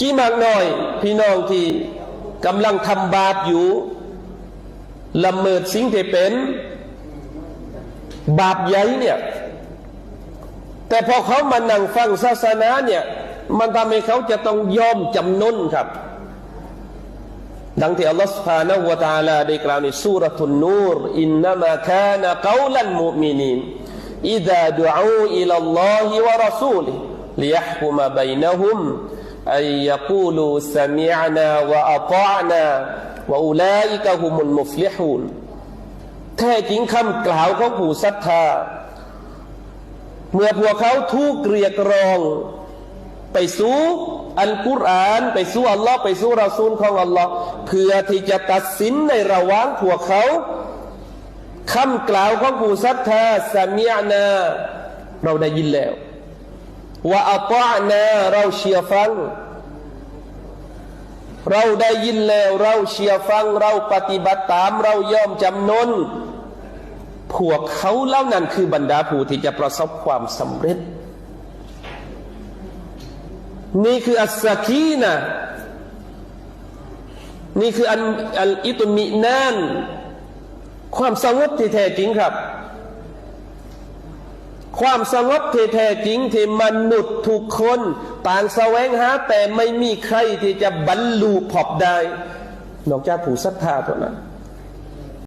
กี่มากน้อย พี่น้องที่กำลังทำบาปอยู่ละเมิดสิ่งที่เป็น บาปใหญ่เนี่ย แต่พอเขามานั่งฟังศาสนาเนี่ย มันทำให้เขาจะต้องยอมจำนนครับ ดังที่อัลลอฮฺสุภาณวตาลาได้กล่าวในสุรทุนนูรอินนามะคานะกาวลันมุมินีนอิดะดูอูอิลลอฮิวะรัสูลิลิยะฮุมะบัยนะฮุม أن يقولوا سمعنا وأطعنا وأولئك هم المفلحون แท้จริงคำกล่าวของผู้ศรัทธา เมื่อพวกเขาทุกเรียกร้อง ไปสู่อัลกุรอาน ไปสู่อัลลอฮ์ไปสู่รอซูลของอัลลอฮ์เพื่อที่จะตัดสินในระหว่างพวกเขาคำกล่าวของผู้ศรัทธาสามีนา เราได้ยินแล้ว ว่าอัตานาเราเชียร์ฟัง เราได้ยินแล้ว เราเชียร์ฟัง เราปฏิบัติตาม เรายอมจำนนพวกเขาเล่านั้นคือบรรดาผู้ที่จะประสบความสำเร็จ นี่คืออัสกีนะนี่คืออันอัลอิตุมินาน ความสงบที่แท้จริงครับ ความสงบที่แท้จริงที่มนุษย์ทุกคน ต่างแสวงหา แต่ไม่มีใครที่จะบรรลุพบได้ นอกจากผู้ศรัทธาเท่านั้น